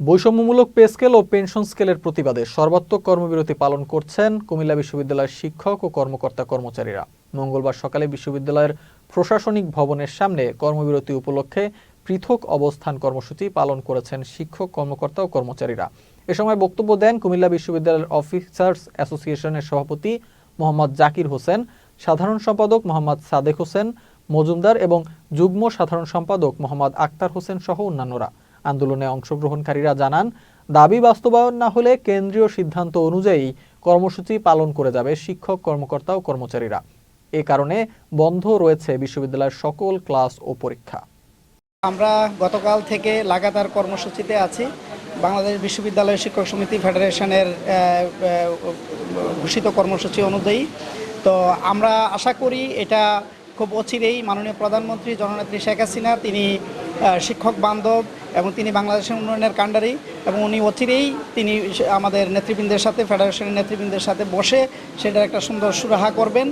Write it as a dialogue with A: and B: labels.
A: বৈষম্যমূলক pay scale ও pension স্কেলের প্রতিবাদে সর্বাত্মক কর্মবিরতি পালন করছেন কুমিল্লা বিশ্ববিদ্যালয়ের শিক্ষক ও কর্মকর্তা কর্মচারীরা। মঙ্গলবার সকালে বিশ্ববিদ্যালয়ের প্রশাসনিক ভবনের সামনে কর্মবিরতি উপলক্ষে পৃথক অবস্থান কর্মসূচি পালন করেছেন শিক্ষক, কর্মকর্তা ও কর্মচারীরা। এ সময় বক্তব্য দেন কুমিল্লা বিশ্ববিদ্যালয়ের অফিসার্স অ্যাসোসিয়েশনের সভাপতি মোহাম্মদ জাকির হোসেন, সাধারণ সম্পাদক মোহাম্মদ সাদেক হোসেন, মজুমদার এবং যুগ্ম সাধারণ সম্পাদক মোহাম্মদ আক্তার হোসেন সহ অন্যান্যরা। আন্দোলনে অংশগ্রহণকারীরা জানান, দাবি বাস্তবায়ন না হলে কেন্দ্রীয় সিদ্ধান্ত অনুযায়ী কর্মসূচি পালন করে যাবে শিক্ষক, কর্মকর্তা ও কর্মচারীরা। এ কারণে বন্ধ রয়েছে বিশ্ববিদ্যালয়ের সকল ক্লাস ও পরীক্ষা।
B: আমরা গতকাল থেকে লাগাতার কর্মসূচিতে আছি। বাংলাদেশ বিশ্ববিদ্যালয় শিক্ষক সমিতি ফেডারেশনের ঘোষিত কর্মসূচি অনুযায়ী। তো আমরা আশা করি এটা খুব অচিরেই মাননীয় প্রধানমন্ত্রী জননেত্রী শেখ হাসিনা, তিনি শিক্ষক বান্ধব এবং তিনি বাংলাদেশের উন্নয়নের কাণ্ডারি এবং উনি অচিরেই তিনি আমাদের নেতৃবৃন্দের সাথে, ফেডারেশনের নেতৃবৃন্দের সাথে বসে সেটার একটা সুন্দর সুরাহা করবেন।